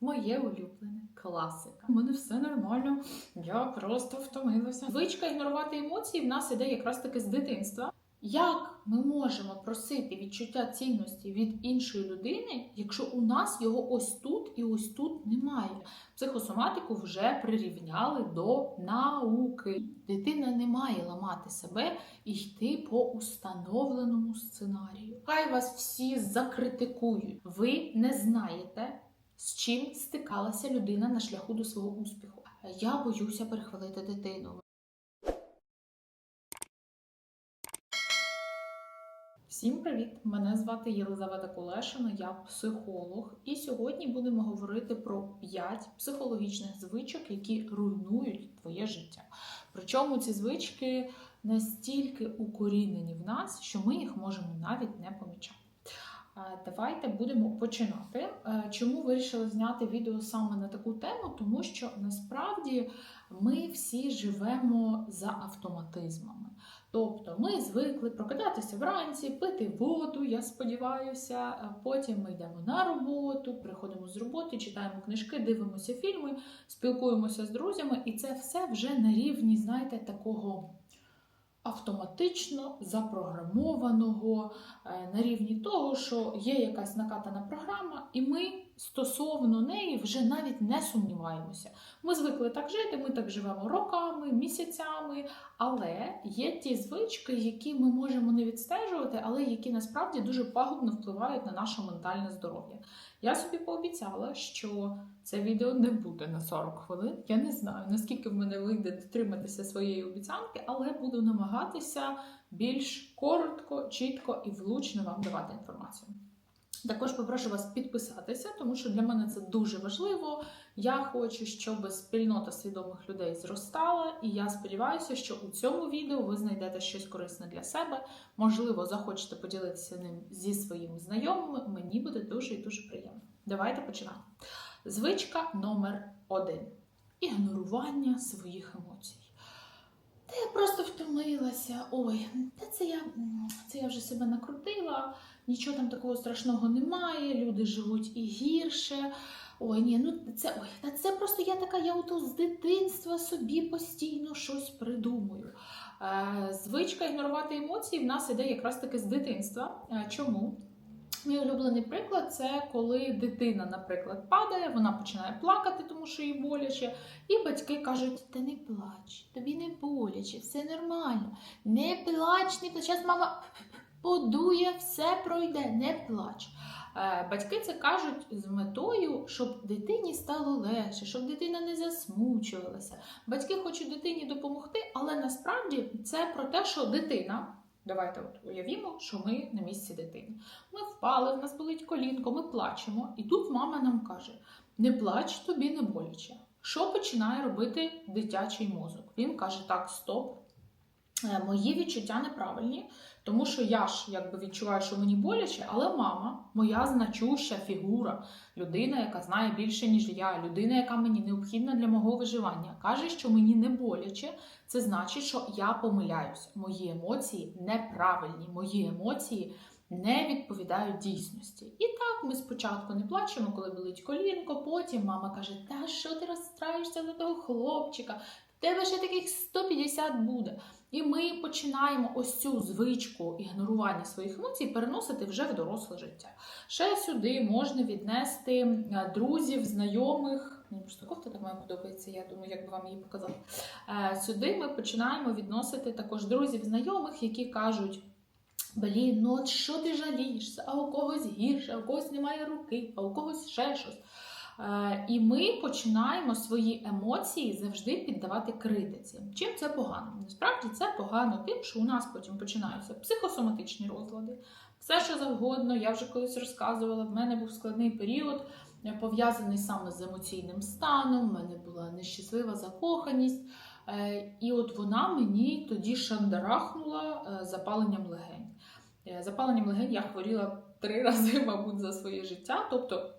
Моє улюблене класика. У мене все нормально. Я просто втомилася. Звичка ігнорувати емоції в нас іде якраз таки з дитинства. Як ми можемо просити відчуття цінності від іншої людини, якщо у нас його ось тут і ось тут немає? Психосоматику вже прирівняли до науки. Дитина не має ламати себе і йти по установленому сценарію. Хай вас всі закритикують. Ви не знаєте, з чим стикалася людина на шляху до свого успіху. Я боюся перехвалити дитину. Всім привіт! Мене звати Єлизавета Кулешина, я психолог, і сьогодні будемо говорити про 5 психологічних звичок, які руйнують твоє життя. Причому ці звички настільки укорінені в нас, що ми їх можемо навіть не помічати. Е, Давайте будемо починати. Е, Чому вирішила зняти відео саме на таку тему? Тому що насправді ми всі живемо за автоматизмами. Тобто ми звикли прокидатися вранці, пити воду, я сподіваюся. Потім ми йдемо на роботу, приходимо з роботи, читаємо книжки, дивимося фільми, спілкуємося з друзями, і це все вже на рівні, знаєте, такого автоматично запрограмованого е, на рівні того, що є якась накатана програма, і ми стосовно неї вже навіть не сумніваємося. Ми звикли так жити, ми так живемо роками, місяцями, але є ті звички, які ми можемо не відстежувати, але які насправді дуже пагубно впливають на наше ментальне здоров'я. Я собі пообіцяла, що це відео не буде на 40 хвилин. Я не знаю, наскільки в мене вийде дотриматися своєї обіцянки, але буду намагатися більш коротко, чітко і влучно вам давати інформацію. Також попрошу вас підписатися, тому що для мене це дуже важливо. Я хочу, щоб спільнота свідомих людей зростала, і я сподіваюся, що у цьому відео ви знайдете щось корисне для себе. Можливо, захочете поділитися ним зі своїми знайомими. Мені буде дуже і дуже приємно. Давайте починаємо. Звичка номер один: ігнорування своїх емоцій. Та я просто втомилася. Ой, та це я, це я вже себе накрутила, нічого там такого страшного немає, люди живуть і гірше. Ой, ні, ну це ой, та це просто я така, я ото з дитинства собі постійно щось придумую. Е, звичка ігнорувати емоції в нас іде якраз таки з дитинства. Е, чому? Мій улюблений приклад це коли дитина, наприклад, падає, вона починає плакати, тому що їй боляче, і батьки кажуть: Та не плач, тобі не боляче, все нормально. Не плач, не плач. Зараз мама подує, все пройде, не плач. Е, Батьки це кажуть з метою, щоб дитині стало легше, щоб дитина не засмучувалася. Батьки хочуть дитині допомогти, але насправді це про те, що дитина. Давайте от уявімо, що ми на місці дитини. Ми впали, в нас болить колінко, ми плачемо, і тут мама нам каже: не плач, тобі не боляче. Що починає робити дитячий мозок? Він каже: так, стоп. Е, Мої відчуття неправильні, тому що я ж якби відчуваю, що мені боляче, але мама, моя значуща фігура, людина, яка знає більше, ніж я, людина, яка мені необхідна для мого виживання, каже, що мені не боляче. Це значить, що я помиляюсь. Мої емоції неправильні, мої емоції не відповідають дійсності. І так ми спочатку не плачемо, коли болить колінко, потім мама каже: Та що ти розстраєшся за того хлопчика? В тебе ще таких 150 буде. І ми починаємо ось цю звичку ігнорування своїх емоцій переносити вже в доросле життя. Ще сюди можна віднести е, друзів, знайомих. Мені просто кофта так мені подобається, я думаю, як би вам її показати. Е, Сюди ми починаємо відносити також друзів, знайомих, які кажуть. Блін, ну от що ти жалієшся? А у когось гірше, а у когось немає руки, а у когось ще щось. Е, і ми починаємо свої емоції завжди піддавати критиці. Чим це погано? Насправді це погано тим, що у нас потім починаються психосоматичні розлади, все що завгодно. Я вже колись розказувала. В мене був складний період, е, пов'язаний саме з емоційним станом. У мене була нещаслива закоханість. Е, І от вона мені тоді шандарахнула запаленням легень. Запаленням легень я хворіла три рази, мабуть, за своє життя. Тобто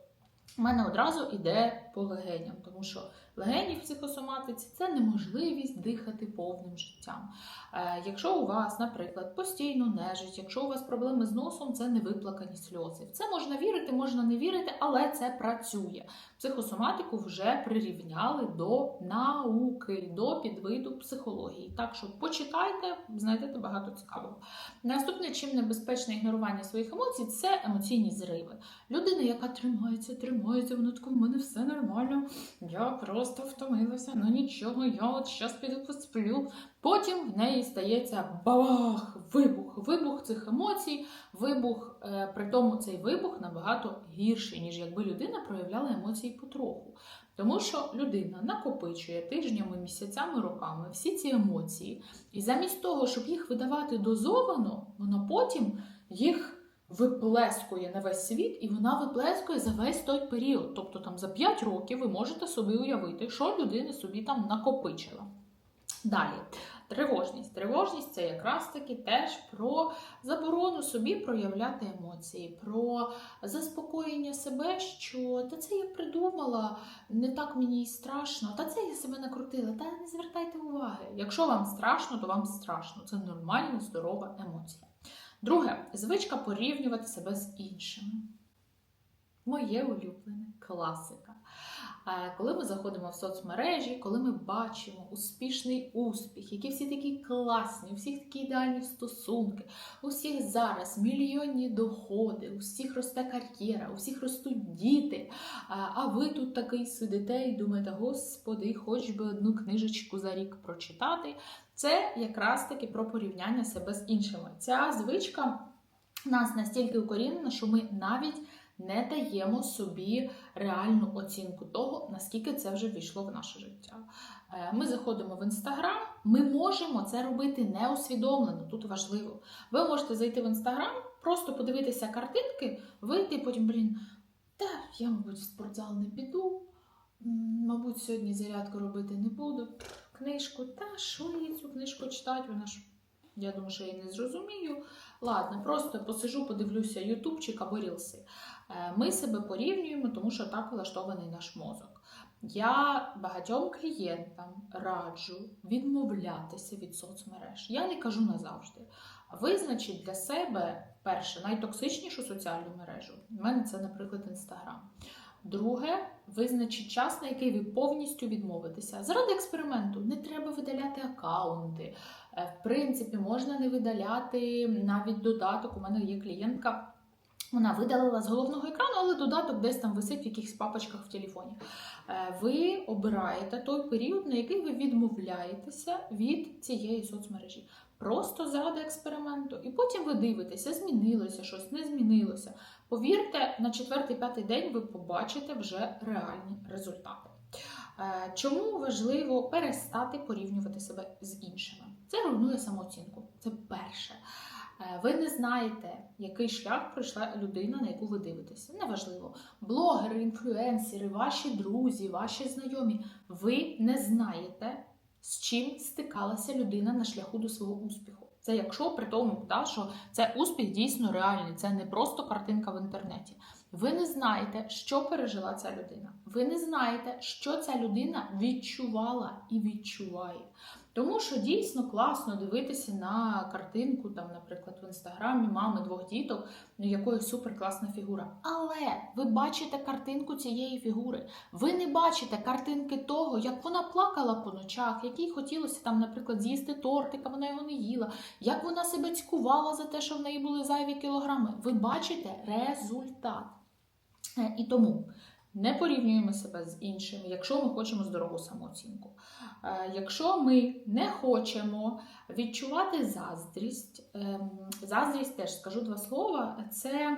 У мене одразу йде по легеням, тому що легені в психосоматиці це неможливість дихати повним життям. Е, якщо у вас, наприклад, постійно нежить, якщо у вас проблеми з носом, це невиплакані сльози. В це можна вірити, можна не вірити, але це працює. Психосоматику вже прирівняли до науки, до підвиду психології. Так що почитайте, знайдете багато цікавого. Наступне, чим небезпечне ігнорування своїх емоцій, це емоційні зриви. Людина, яка тримається, тримається, вона така, в мене все нормально. Я просто втомилася, ну нічого, я от щас піду посплю. Потім в неї стається бабах, вибух, вибух цих емоцій, вибух, е, при тому цей вибух набагато гірший, ніж якби людина проявляла емоції потроху. Тому що людина накопичує тижнями, місяцями, роками всі ці емоції, і замість того, щоб їх видавати дозовано, вона потім їх виплескує на весь світ, і вона виплескує за весь той період. Тобто там за 5 років ви можете собі уявити, що людина собі там накопичила. Далі, тривожність. Тривожність це якраз таки теж про заборону собі проявляти емоції, про заспокоєння себе, що та це я придумала, не так мені й страшно, та це я себе накрутила, та не звертайте уваги. Якщо вам страшно, то вам страшно. Це нормальна, здорова емоція. Друге, звичка порівнювати себе з іншими. Моє улюблене класика. Коли ми заходимо в соцмережі, коли ми бачимо успішний успіх, які всі такі класні, у всіх такі ідеальні стосунки, у всіх зараз мільйонні доходи, у всіх росте кар'єра, у всіх ростуть діти. А ви тут такий сидите і думаєте, господи, хоч би одну книжечку за рік прочитати. Це якраз таки про порівняння себе з іншими. Ця звичка нас настільки укорінена, що ми навіть не даємо собі реальну оцінку того, наскільки це вже війшло в наше життя. Е, Ми заходимо в інстаграм, ми можемо це робити неусвідомлено. Тут важливо. Ви можете зайти в інстаграм, просто подивитися картинки, вийти, і потім, блін, та я, мабуть, в спортзал не піду. Мабуть, сьогодні зарядку робити не буду. Книжку, та що їй цю книжку читати? Вона ж, я думаю, що я її не зрозумію. Ладно, просто посижу, подивлюся ютубчик або рілси. Е, Ми себе порівнюємо, тому що так влаштований наш мозок. Я багатьом клієнтам раджу відмовлятися від соцмереж. Я не кажу назавжди. Визначіть для себе перше найтоксичнішу соціальну мережу. У мене це, наприклад, інстаграм. Друге, визначіть час, на який ви повністю відмовитеся. Заради експерименту не треба видаляти акаунти. Е, В принципі, можна не видаляти навіть додаток. У мене є клієнтка. Вона видалила з головного екрану, але додаток десь там висить в якихось папочках в телефоні. Е, Ви обираєте той період, на який ви відмовляєтеся від цієї соцмережі. Просто заради експерименту. І потім ви дивитеся, змінилося щось, не змінилося. Повірте, на четвертий-п'ятий день ви побачите вже реальні результати. Е, Чому важливо перестати порівнювати себе з іншими? Це руйнує самооцінку. Це перше. Е, Ви не знаєте, який шлях пройшла людина, на яку ви дивитеся. Неважливо. Блогери, інфлюенсери, ваші друзі, ваші знайомі. Ви не знаєте, з чим стикалася людина на шляху до свого успіху. Це якщо при тому, та, що це успіх дійсно реальний, це не просто картинка в інтернеті. Ви не знаєте, що пережила ця людина. Ви не знаєте, що ця людина відчувала і відчуває. Тому що дійсно класно дивитися на картинку, там, наприклад, в інстаграмі мами двох діток, ну якої суперкласна фігура. Але ви бачите картинку цієї фігури. Ви не бачите картинки того, як вона плакала по ночах, як їй хотілося там, наприклад, з'їсти тортик, а вона його не їла, як вона себе цькувала за те, що в неї були зайві кілограми. Ви бачите результат. Е, І тому не порівнюємо себе з іншими, якщо ми хочемо здорову самооцінку. Е, Якщо ми не хочемо відчувати заздрість, ем, заздрість теж скажу два слова, це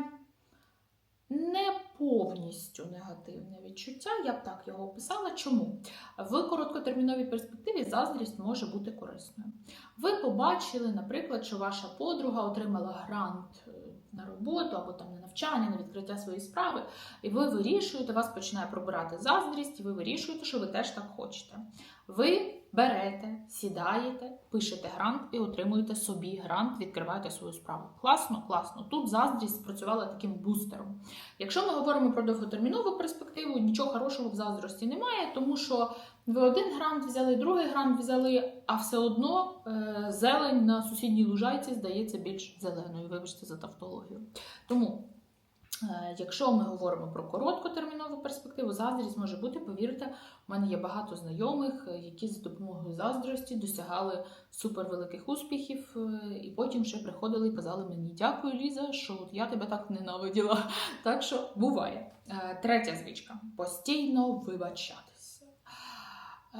не повністю негативне відчуття, я б так його описала. Чому? В короткотерміновій перспективі заздрість може бути корисною. Ви побачили, наприклад, що ваша подруга отримала грант е, на роботу, або там на навчання, на відкриття своєї справи, і ви вирішуєте, вас починає пробирати заздрість, і ви вирішуєте, що ви теж так хочете. Ви берете, сідаєте, пишете грант і отримуєте собі грант, відкриваєте свою справу. Класно, класно. Тут заздрість спрацювала таким бустером. Якщо ми говоримо про довготермінову перспективу, нічого хорошого в заздрості немає, тому що ви один грант взяли, другий грант взяли, а все одно е, зелень на сусідній лужайці здається більш зеленою. Вибачте за тавтологію. Тому. е, Якщо ми говоримо про короткотермінову перспективу, заздрість може бути, повірте, у мене є багато знайомих, е, які за допомогою заздрості досягали супервеликих успіхів, е, і потім ще приходили і казали мені дякую, Ліза, що я тебе так ненавиділа. Так що буває. Е, Третя звичка постійно вибачатися. Е,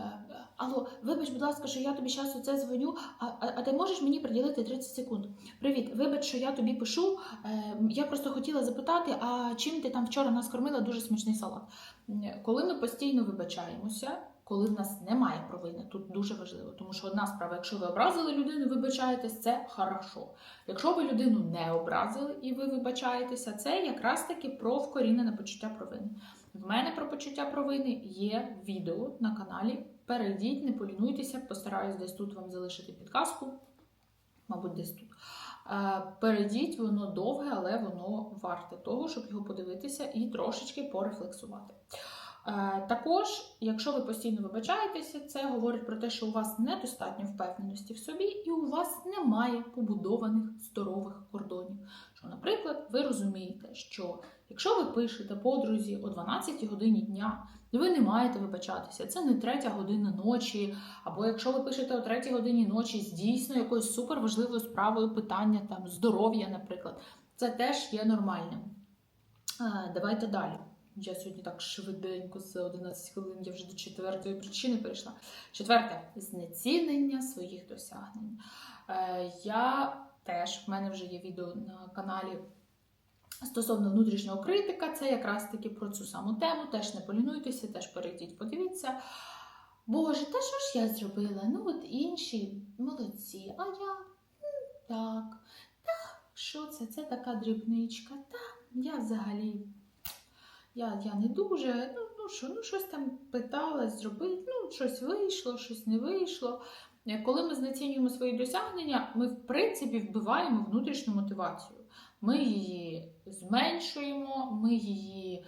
Алло, вибач, будь ласка, що я тобі зараз оце дзвоню, а, а, а ти можеш мені приділити 30 секунд? Привіт, вибач, що я тобі пишу. Е, я просто хотіла запитати, а чим ти там вчора нас кормила дуже смачний салат? Коли ми постійно вибачаємося, коли в нас немає провини, тут дуже важливо, тому що одна справа, якщо ви образили людину, вибачаєтесь, це хорошо. Якщо ви людину не образили і ви вибачаєтеся, це якраз таки про вкорінене почуття провини. В мене про почуття провини є відео на каналі. Перейдіть, не полінуйтеся, постараюсь десь тут вам залишити підказку. Мабуть, десь тут. Е, Перейдіть, воно довге, але воно варте того, щоб його подивитися і трошечки порефлексувати. Е, Також, якщо ви постійно вибачаєтеся, це говорить про те, що у вас недостатньо впевненості в собі, і у вас немає побудованих здорових кордонів. Що, наприклад, ви розумієте, що якщо ви пишете подрузі о 12 годині дня, ви не маєте вибачатися, це не третя година ночі, або якщо ви пишете о третій годині ночі з дійсно якоюсь суперважливою справою питання там здоров'я, наприклад, це теж є нормальним. Е, Давайте далі. Я сьогодні так швиденько з 11 хвилин, я вже до четвертої причини перейшла. Четверте знецінення своїх досягнень. Е, Я теж, в мене вже є відео на каналі стосовно внутрішнього критика. Це якраз таки про цю саму тему. Теж не полінуйтеся, теж перейдіть, подивіться. Боже, та що ж я зробила? Ну, от інші молодці, а я так. Та що це? Це така дрібничка. Та я взагалі. Я, я не дуже, ну, ну що, ну щось там питалась зробити, ну щось вийшло, щось не вийшло. Е, Коли ми знецінюємо свої досягнення, ми в принципі вбиваємо внутрішню мотивацію. Ми її зменшуємо, ми її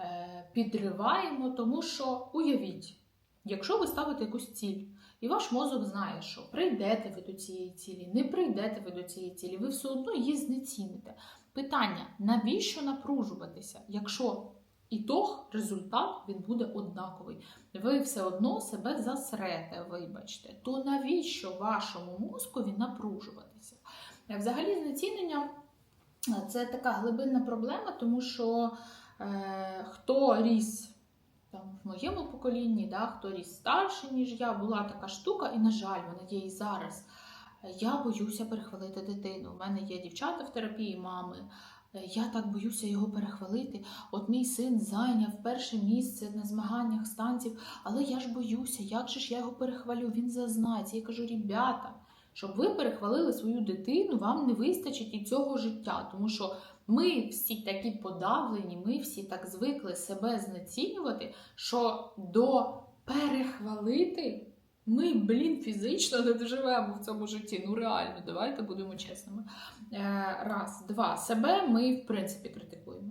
е, підриваємо, тому що уявіть, якщо ви ставите якусь ціль, і ваш мозок знає, що прийдете ви до цієї цілі, не прийдете ви до цієї цілі, ви все одно її знеціните. Питання: навіщо напружуватися, якщо ітог, результат він буде однаковий. Ви все одно себе засрете, вибачте. То навіщо вашому мозкові напружуватися? Е, Взагалі, знецінення е, це така глибинна проблема, тому що е, хто ріс в моєму поколінні, да, хто ріс старше, ніж я, була така штука, і, на жаль, вона є і зараз. Е, Я боюся перехвалити дитину. У мене є дівчата в терапії, мами. Е, Я так боюся його перехвалити. От мій син зайняв перше місце на змаганнях станців, але я ж боюся, як же ж я його перехвалю? Він зазнається. Я кажу, ребята, щоб ви перехвалили свою дитину, вам не вистачить і цього життя, тому що ми всі такі подавлені, ми всі так звикли себе знецінювати, що до перехвалити ми, блін, фізично не доживемо в цьому житті. Ну реально, давайте будемо чесними. Е, Раз, два. Себе ми, в принципі, критикуємо.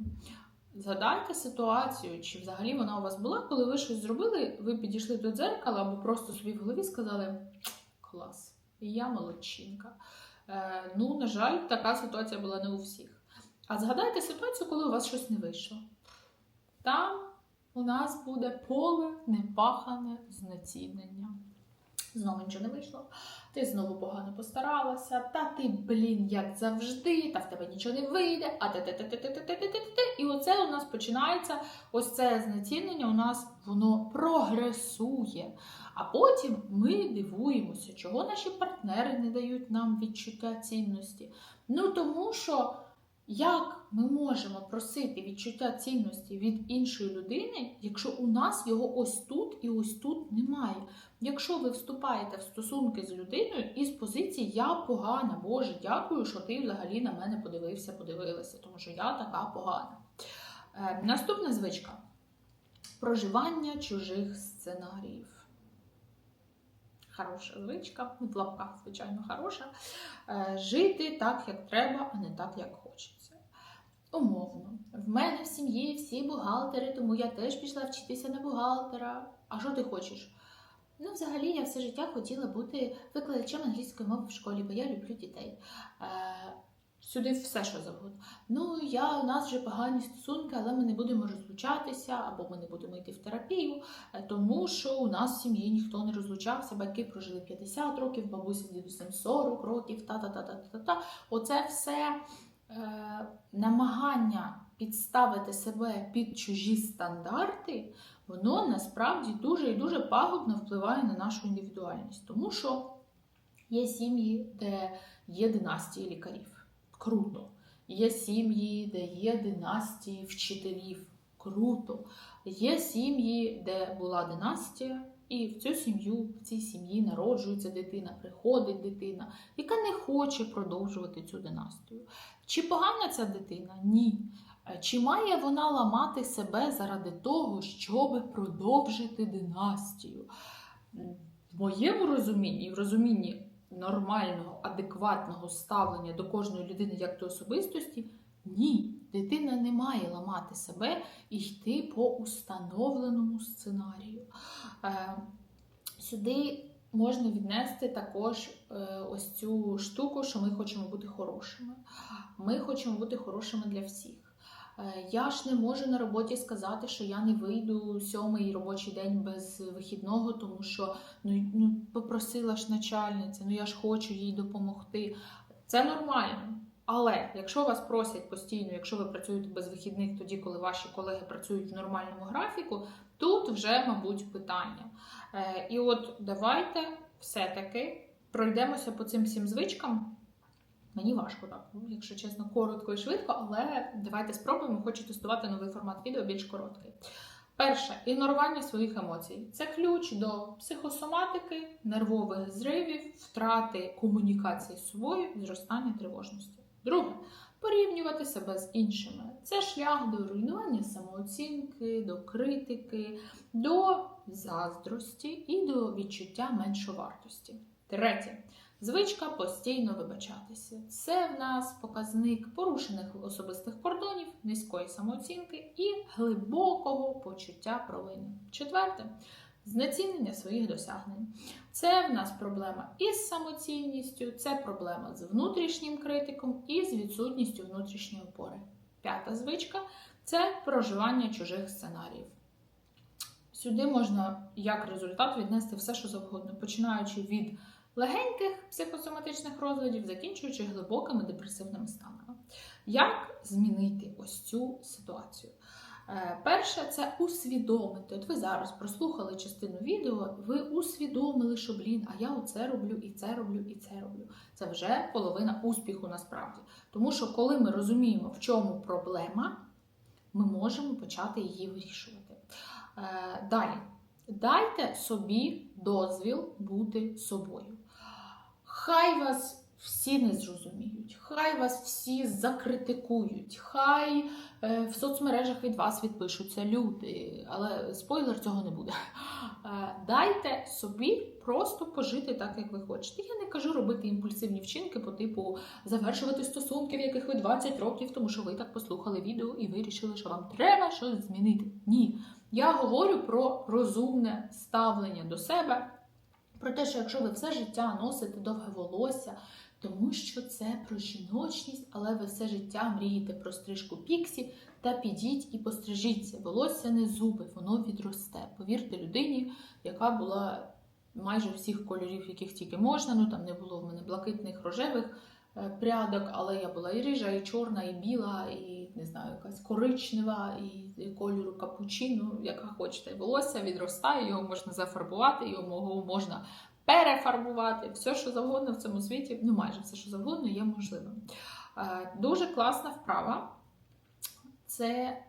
Згадайте ситуацію, чи взагалі вона у вас була, коли ви щось зробили, ви підійшли до дзеркала або просто собі в голові сказали клас, я молодчинка. Е, ну, на жаль, така ситуація була не у всіх. А згадайте ситуацію, коли у вас щось не вийшло. Там у нас буде поле непахане знецінення. Знову нічого не вийшло. Ти знову погано постаралася, та ти, блін, як завжди, та в тебе нічого не вийде, а те те те те те І оце у нас починається ось це знецінення, у нас воно прогресує. А потім ми дивуємося, чого наші партнери не дають нам відчуття цінності. Ну тому що Як ми можемо просити відчуття цінності від іншої людини, якщо у нас його ось тут і ось тут немає? Якщо ви вступаєте в стосунки з людиною із позиції Я погана, Боже, дякую, що ти взагалі на мене подивився, подивилася, тому що я така погана. Е, наступна звичка проживання чужих сценаріїв. Хороша звичка, в лапках, звичайно, хороша. Е, Жити так, як треба, а не так, як хочеться. Умовно, в мене в сім'ї всі бухгалтери, тому я теж пішла вчитися на бухгалтера. А що ти хочеш? Ну, взагалі, я все життя хотіла бути викладачем англійської мови в школі, бо я люблю дітей. Е, сюди все, що завгодно. Ну, я, у нас вже погані стосунки, але ми не будемо розлучатися, або ми не будемо йти в терапію, е, тому що у нас в сім'ї ніхто не розлучався, батьки прожили 50 років, бабуся з дідусем 40 років, та-та-та-та-та-та. Оце все намагання підставити себе під чужі стандарти, воно насправді дуже і дуже пагубно впливає на нашу індивідуальність. Тому що є сім'ї, де є династії лікарів. Круто. Є сім'ї, де є династії вчителів. Круто. Є сім'ї, де була династія, і в цю сім'ю, в цій сім'ї народжується дитина, приходить дитина, яка не хоче продовжувати цю династію. Чи погана ця дитина? Ні. Е, Чи має вона ламати себе заради того, щоб продовжити династію? В моєму розумінні, в розумінні нормального, адекватного ставлення до кожної людини як до особистості, ні, дитина не має ламати себе і йти по установленому сценарію. Е, Сюди можна віднести також е, ось цю штуку, що ми хочемо бути хорошими. Ми хочемо бути хорошими для всіх. Е, Я ж не можу на роботі сказати, що я не вийду сьомий робочий день без вихідного, тому що ну, ну попросила ж начальниця, ну я ж хочу їй допомогти. Це нормально. Але якщо вас просять постійно, якщо ви працюєте без вихідних, тоді коли ваші колеги працюють в нормальному графіку, тут вже, мабуть, питання. Е, І от давайте все-таки пройдемося по цим всім звичкам. Мені важко так, ну, якщо чесно, коротко і швидко, але давайте спробуємо. Хочу тестувати новий формат відео більш короткий. Перше ігнорування своїх емоцій. Це ключ до психосоматики, нервових зривів, втрати комунікації з собою, зростання тривожності. Друге порівнювати себе з іншими. Це шлях до руйнування самооцінки, до критики, до заздрості і до відчуття меншовартості. Третє. Звичка постійно вибачатися. Це в нас показник порушених особистих кордонів, низької самооцінки і глибокого почуття провини. Четверте знецінення своїх досягнень. Це в нас проблема із самоцінністю, це проблема з внутрішнім критиком і з відсутністю внутрішньої опори. П'ята звичка це проживання чужих сценаріїв. Сюди можна як результат віднести все, що завгодно, починаючи від легеньких психосоматичних розладів, закінчуючи глибокими депресивними станами. Як змінити ось цю ситуацію? Е, Перше, це усвідомити. От ви зараз прослухали частину відео, ви усвідомили, що блін, а я оце роблю, і це роблю, і це роблю. Це вже половина успіху насправді. Тому що, коли ми розуміємо, в чому проблема, ми можемо почати її вирішувати. Е, Далі, дайте собі дозвіл бути собою. Хай вас всі не зрозуміють, хай вас всі закритикують, хай е, в соцмережах від вас відпишуться люди, але спойлер цього не буде. Е, дайте собі просто пожити так, як ви хочете. Я не кажу робити імпульсивні вчинки по типу завершувати стосунки, в яких ви 20 років, тому що ви так послухали відео і вирішили, що вам треба щось змінити. Ні. Я говорю про розумне ставлення до себе. Про те, що якщо ви все життя носите довге волосся, тому що це про жіночність, але ви все життя мрієте про стрижку піксі, та підіть і пострижіться. Волосся не зуби, воно відросте. Повірте людині, яка була майже всіх кольорів, яких тільки можна. Ну там не було в мене блакитних рожевих е, прядок, але я була і рижа, і чорна, і біла, і не знаю, якась коричнева, і, кольору капучино, яка хочете. Волосся відростає, його можна зафарбувати, його можна перефарбувати. Все, що завгодно в цьому світі, ну майже все, що завгодно, є можливим. Е, Дуже класна вправа це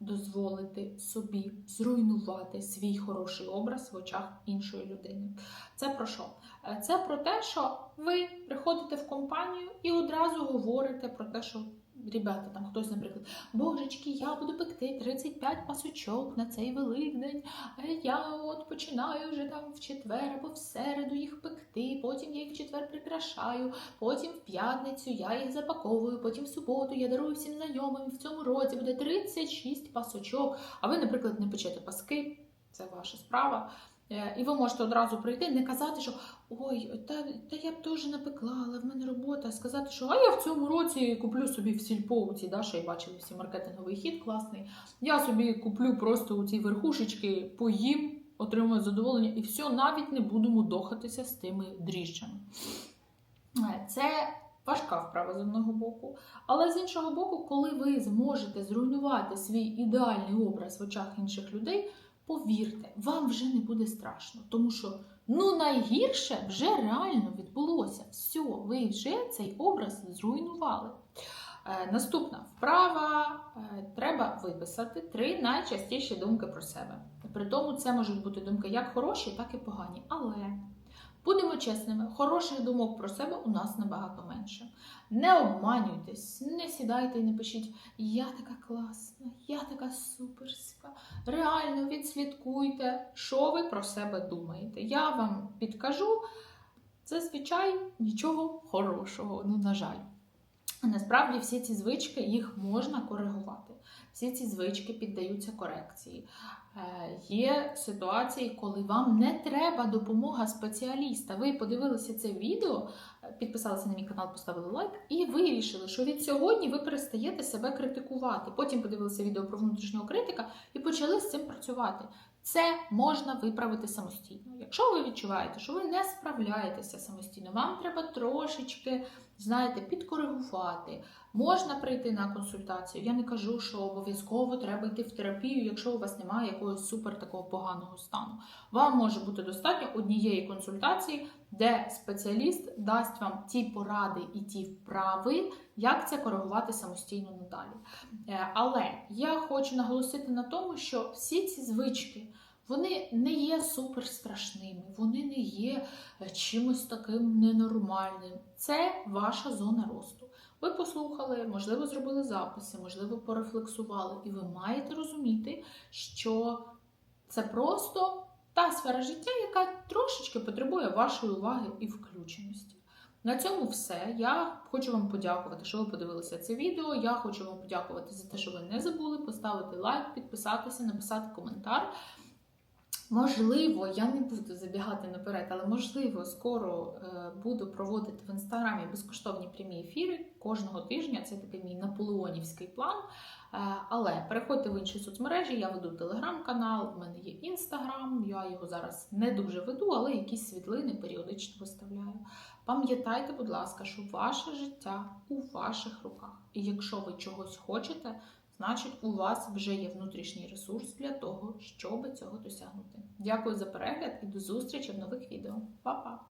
дозволити собі зруйнувати свій хороший образ в очах іншої людини. Це про що? Е, Це про те, що ви приходите в компанію і одразу говорите про те, що. Ребята, там хтось, наприклад, божечки, я буду пекти 35 пасочок на цей великдень. Я от починаю вже там в четвер або в середу їх пекти, потім я їх в четвер прикрашаю, потім в п'ятницю я їх запаковую, потім в суботу я дарую всім знайомим. В цьому році буде 36 пасочок. А ви, наприклад, не печете паски, це ваша справа. Е, І ви можете одразу прийти, не казати, що ой, та, та я б теж напекла, але в мене робота. Сказати, що а я в цьому році куплю собі в сільпо ці, да, що я бачила всі маркетинговий хід класний. Я собі куплю просто у ці верхушечки, поїм, отримую задоволення і все, навіть не буду мудохатися з тими дріжджами. Е, Це важка вправа з одного боку. Але з іншого боку, коли ви зможете зруйнувати свій ідеальний образ в очах інших людей, повірте, вам вже не буде страшно, тому що ну найгірше вже реально відбулося. Все, ви вже цей образ зруйнували. Е, наступна вправа е, треба виписати три найчастіші думки про себе. При тому це можуть бути думки як хороші, так і погані. Але будемо чесними, хороших думок про себе у нас набагато менше. Не обманюйтесь, не сідайте і не пишіть Я така класна, я така суперська. Реально відслідкуйте, що ви про себе думаєте. Я вам підкажу, зазвичай нічого хорошого, ну, на жаль. Насправді всі ці звички їх можна коригувати. Всі ці звички піддаються корекції. Е, Є ситуації, коли вам не треба допомога спеціаліста. Ви подивилися це відео, е, підписалися на мій канал, поставили лайк, і вирішили, що від сьогодні ви перестаєте себе критикувати. Потім подивилися відео про внутрішнього критика і почали з цим працювати. Це можна виправити самостійно. Якщо ви відчуваєте, що ви не справляєтеся самостійно, вам треба трошечки, знаєте, підкоригувати. Можна прийти на консультацію. Я не кажу, що обов'язково треба йти в терапію, якщо у вас немає якогось супер такого поганого стану. Вам може бути достатньо однієї консультації, де спеціаліст дасть вам ті поради і ті вправи, як це коригувати самостійно надалі. Е, Але я хочу наголосити на тому, що всі ці звички. Вони не є супер страшними, вони не є е, чимось таким ненормальним. Це ваша зона росту. Ви послухали, можливо, зробили записи, можливо, порефлексували, і ви маєте розуміти, що це просто та сфера життя, яка трошечки потребує вашої уваги і включеності. На цьому все. Я хочу вам подякувати, що ви подивилися це відео. Я хочу вам подякувати за те, що ви не забули поставити лайк, підписатися, написати коментар. Можливо, я не буду забігати наперед, але можливо, скоро е, буду проводити в інстаграмі безкоштовні прямі ефіри кожного тижня. Це такий мій наполеонівський план. Е, але переходьте в інші соцмережі. Я веду телеграм-канал, в мене є інстаграм. Я його зараз не дуже веду, але якісь світлини періодично виставляю. Пам'ятайте, будь ласка, що ваше життя у ваших руках. І якщо ви чогось хочете, значить у вас вже є внутрішній ресурс для того, щоб цього досягнути. Дякую за перегляд і до зустрічі в нових відео. Па-па!